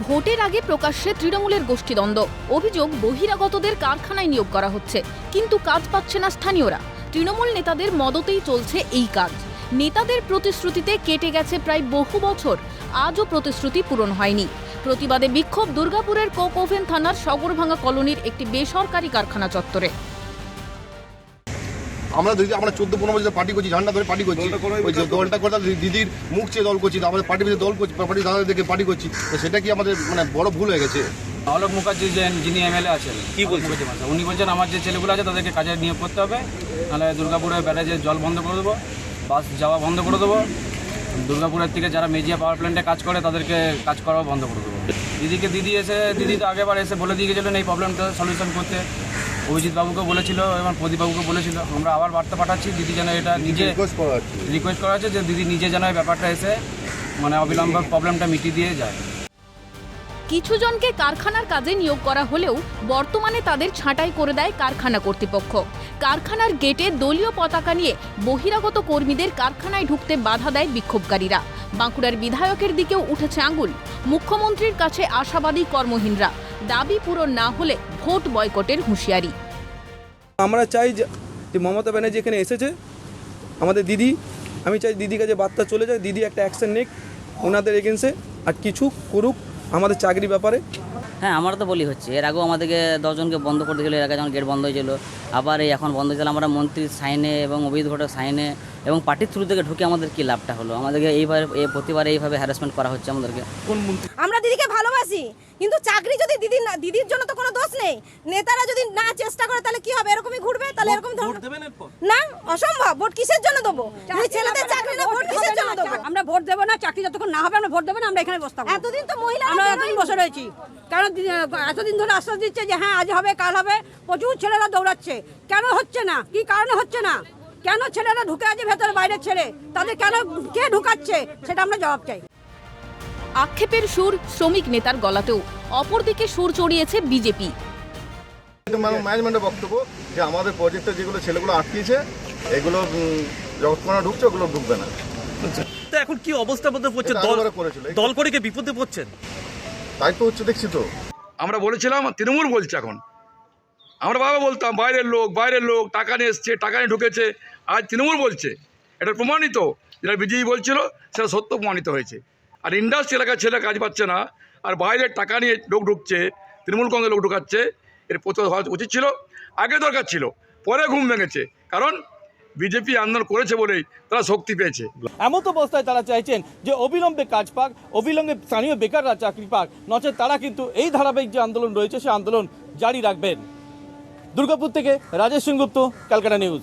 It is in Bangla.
ভোটের আগে প্রকাশ্যে তৃণমূলের গোষ্ঠীদ্বন্দ্ব। অভিযোগ, বহিরাগতদের কারখানায় নিয়োগ করা হচ্ছে। কিন্তু কাজ পাচ্ছে না স্থানীয়রা। তৃণমূল নেতাদের মদতেই চলছে এই কাজ। নেতাদের প্রতিশ্রুতিতে কেটে গেছে প্রায় বহু বছর। আজও প্রতিশ্রুতি পূরণ হয়নি। প্রতিবাদে বিক্ষোভ দুর্গাপুরের কোক ওভেন থানার সগরভাঙ্গা কলোনির একটি বেসরকারি কারখানা চত্বরে। আমরা যদি আমরা চোদ্দ পনেরো বছর পার্টি করছি ঝান্ডা ধরে পার্টি করছি। ওই যে দলটা করে দিদির মুখ চেয়ে দল করছি আমাদের পার্টি দল করছি পার্টি দাদা দেখে পার্টি করছি। তো সেটা কি আমাদের মানে বড় ভুল হয়ে গেছে? অলোক মুখার্জি যে যিনি এমএলএ আছেন। কি বলছেন? উনি বলছেন আমার যে ছেলেগুলো আছে তাদেরকে কাজে নিয়োগ করতে হবে নাহলে দুর্গাপুরে ব্যারাজের জল বন্ধ করে দেবো বাস যাওয়া বন্ধ করে দেবো দুর্গাপুরের থেকে যারা মেজিয়া পাওয়ার প্ল্যান্টে কাজ করে তাদেরকে কাজ করাও বন্ধ করে দেবো। দিদিকে দিদি এসে দিদি তো আগেবার এসে বলে দিয়ে গেছিলেন এই প্রবলেমটা সলিউশন করতে। অভিজিৎ বাবুকে বলেছিল এবং প্রদীপ বাবুকে বলেছিল আমরা আবার বার্তা পাঠাচ্ছি দিদি যেন এটা নিজে রিকোয়েস্ট করা হচ্ছে। যে দিদি নিজে যেন এই ব্যাপারটা এসে মানে অবিলম্বে প্রবলেমটা মিটিয়ে দিয়ে যায়। কিছু জনকে কারখানার কাজে নিয়োগ করা হলেও বর্তমানে তাদের ছাঁটাই করে দেয় কারখানা কর্তৃপক্ষ। কারখানার গেটে দলীয় পতাকা নিয়ে বহিরাগত কর্মীদের কারখানায় ঢুকতে বাধা দেয় বিক্ষোভকারীরা। বাঁকুড়ার বিধায়কের দিকেও উঠেছে আঙুল। মুখ্যমন্ত্রীর কাছে আশাবাদী কর্মহীনরা। দাবি পূরণ না হলে ভোট বয়কটের হুঁশিয়ারি। আমরা চাই যে মমতা ব্যানার্জি এখানে এসেছে, আমাদের দিদি। আমি চাই দিদির কাছে বার্তা চলে যায়, দিদি একটা অ্যাকশন নেক, ওনাদের এগেন্সে আর কিছু করুক। আমাদের চাকরি ব্যাপারে? হ্যাঁ আমারও তো বলি হচ্ছে। এর আগেও আমাদেরকে দশজনকে বন্ধ করে দিয়েছিল এর আগে যখন গেট বন্ধ হয়েছিল আবার এই এখন বন্ধ হয়েছিল আমরা মন্ত্রীর সাইনে এবং অভিজিৎ ঘটক সাইনে এবং পার্টির থ্রু থেকে ঢুকে আমাদের কী লাভটা হলো? আমাদেরকে এইভাবে এই প্রতিবারে এইভাবে হ্যারাসমেন্ট করা হচ্ছে আমাদেরকে। আমরা দিদিকে ভালোবাসি কিন্তু চাকরি যদি দিদি না দিদির জন্য তো কোনো দোষ নেই। নেতারা যদি না চেষ্টা করে তাহলে কি হবে? এরকমই ঘুরবে? তাহলে এরকম না অসম্ভব। ভোট কিসের জন্য দেবো? ছেলেদের চাকরি না ভোট কিসের জন্য দেবো আমরা ভোট দেবো না চাকরি যতক্ষণ না হবে আমরা ভোট দেবো না আমরা এখানে বসতাম এতদিন তো মহিলা আমরা এতদিন বসে রয়েছি। কারণ এতদিন ধরে আশ্বাস দিচ্ছে যে হ্যাঁ আজ হবে কাল হবে প্রচুর ছেলেরা দৌড়াচ্ছে। কেন হচ্ছে না? কি কারণে হচ্ছে না? কেন ছেলেরা ঢুকে আছে ভেতরে বাইরের ছেলে? তাদের কেন কে ঢুকাচ্ছে? সেটা আমরা জবাব চাই। আক্ষেপের সুর শ্রমিক নেতার গলাতেও অপরদিকে সুর চড়িয়েছে বিজেপি। ম্যানেজমেন্টের বক্তব্য যে আমাদের প্রজেক্টে যেগুলো ছেলেগুলো আটকিয়েছে এগুলো যতক্ষণ ঢুকছে ওগুলো ঢুকবে না। তো এখন কি অবস্থার মধ্যে পড়ছে দল দল করে কি বিপদে পড়ছেন? তাই তো হচ্ছে দেখছি তো। আমরা বলেছিলাম তৃণমূল বলছে এখন। আমরা বাবা বলতাম বাইরের লোক বাইরের লোক টাকা নিয়ে এসছে টাকা নিয়ে ঢুকেছে। আজ তৃণমূল বলছে। এটা প্রমাণিত। যেটা বিজেপি বলছিল সেটা সত্য প্রমাণিত হয়েছে। আর ইন্ডাস্ট্রি এলাকার ছেলে কাজ পাচ্ছে না আর বাইরের টাকা নিয়ে লোক ঢুকছে তৃণমূল কংগ্রেস লোক ঢুকাচ্ছে এর প্রতিবাদ হওয়া উচিত ছিল আগে দরকার ছিল। পরে ঘুম ভেঙেছে। কারণ বিজেপি আন্দোলন করেছে বলেই তারা শক্তি পেয়েছে। এমন অবস্থায় তারা চাইছেন যে অবিলম্বে কাজ পাক, অবিলম্বে স্থানীয় বেকাররা চাকরি পাক নচে তারা কিন্তু এই ধারাবাহিক যে আন্দোলন রয়েছে, সে আন্দোলন জারি রাখবেন। দুর্গাপুর থেকে রাজেশ সিংগুপ্ত ক্যালকাটা নিউজ।